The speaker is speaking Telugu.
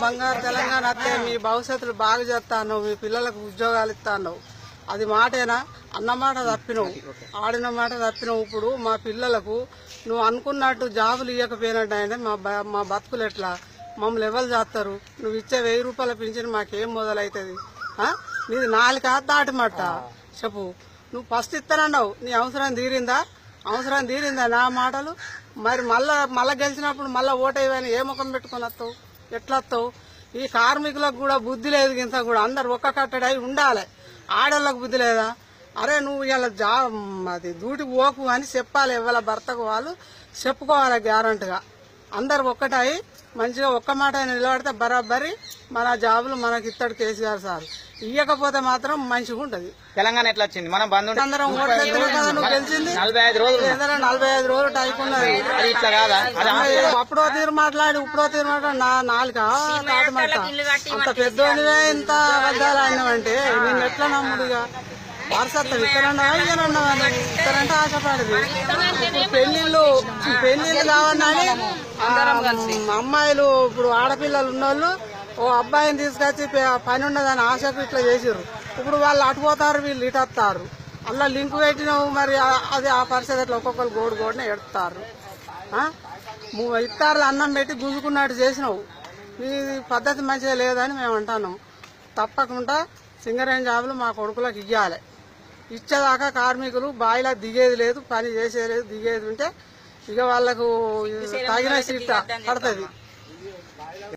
బంగారు తెలంగాణ అత్తే మీ భవిష్యత్తులు బాగా చేస్తాను మీ పిల్లలకు ఉద్యోగాలు ఇస్తాను అది మాటేనా? అన్న మాట తప్పినవు. ఆడిన మాట తప్పినవు. ఇప్పుడు మా పిల్లలకు నువ్వు అనుకున్నట్టు జాబులు ఇవ్వకపోయినట్టు ఆయన మా బ- మా బతుకులు ఎట్లా? మమ్మల్ని ఎవరు చేస్తారు? నువ్వు ఇచ్చే వెయ్యి రూపాయల పింఛన్ మాకేం మొదలవుతుంది నీది నాలుగు దాటమాట చెప్పు. నువ్వు ఫస్ట్ ఇస్తానన్నావు. నీ అవసరం తీరిందా? అవసరం తీరిందా నా మాటలు? మరి మళ్ళా మళ్ళా గెలిచినప్పుడు మళ్ళా ఓటేవని ఏ ముఖం పెట్టుకొని వస్తావు? ఎట్లా వస్తావు ఈ కార్మికులకు కూడా బుద్ధి లేదు ఇంత కూడా. అందరు ఒక్క కట్టడై ఉండాలి. ఆడోళ్ళకు బుద్ధి లేదా? అరే నువ్వు ఇలా జా అది దూటికి పోకు అని చెప్పాలి ఎవరి భర్తకు వాళ్ళు. చెప్పుకోవాలి గ్యారంటీగా. అందరు ఒక్కటై మంచిగా ఒక్క మాట నిలబడితే బరాబరి మన జాబులు మనకి ఇస్తాడు కేసీఆర్ సార్. ఇయ్యకపోతే మాత్రం మంచిగా ఉంటది. తెలంగాణ ఎట్లా వచ్చింది? మనం ఉంటే అందరం గెలిచింది. నలభై ఐదు రోజులు. ఏదైనా నలభై ఐదు రోజులు టైప్ ఉన్నది. ఇట్లా కాదా? అప్పుడో తీరు మాట్లాడి ఇప్పుడో తీరు మాట్లాడి నా నాలుక మాట. అంత పెద్దోనివే ఇంత అబద్ధాలు అయినావంటే నేను ఎట్లా నమ్ముడుగా వారసత్వం నువ్వు? ఇక్కడంటే ఆశపడదు. పెళ్ళిళ్ళు పెళ్ళిళ్ళు కావాలని ఆ, అమ్మాయిలు ఇప్పుడు ఆడపిల్లలు ఉన్నోళ్ళు ఓ అబ్బాయిని తీసుకొచ్చి పని ఉండదని ఆశకు ఇట్లా చేసిర్రు. ఇప్పుడు వాళ్ళు అటు పోతారు వీళ్ళు ఇటు వస్తారు. అలా లింక్ పెట్టినావు మరి అది ఆ పరిస్థితి అట్లా ఒక్కొక్కరు గోడు గోడునే ఎడతారు? ము- ఇత్తారులు అన్నం పెట్టి గుంజుకున్నట్టు చేసినావు. ఈ పద్ధతి మంచిగా లేదని మేము అంటున్నాం. తప్పకుండా సింగరేణి జాబులు మా కొడుకులకు ఇవ్వాలి ఇచ్చేదాకా కార్మికులు బాయిలో దిగేది లేదు పని చేసేది లేదు దిగేది ఉంటే ఇక వాళ్ళకు తగిన సీట్ పడుతుంది.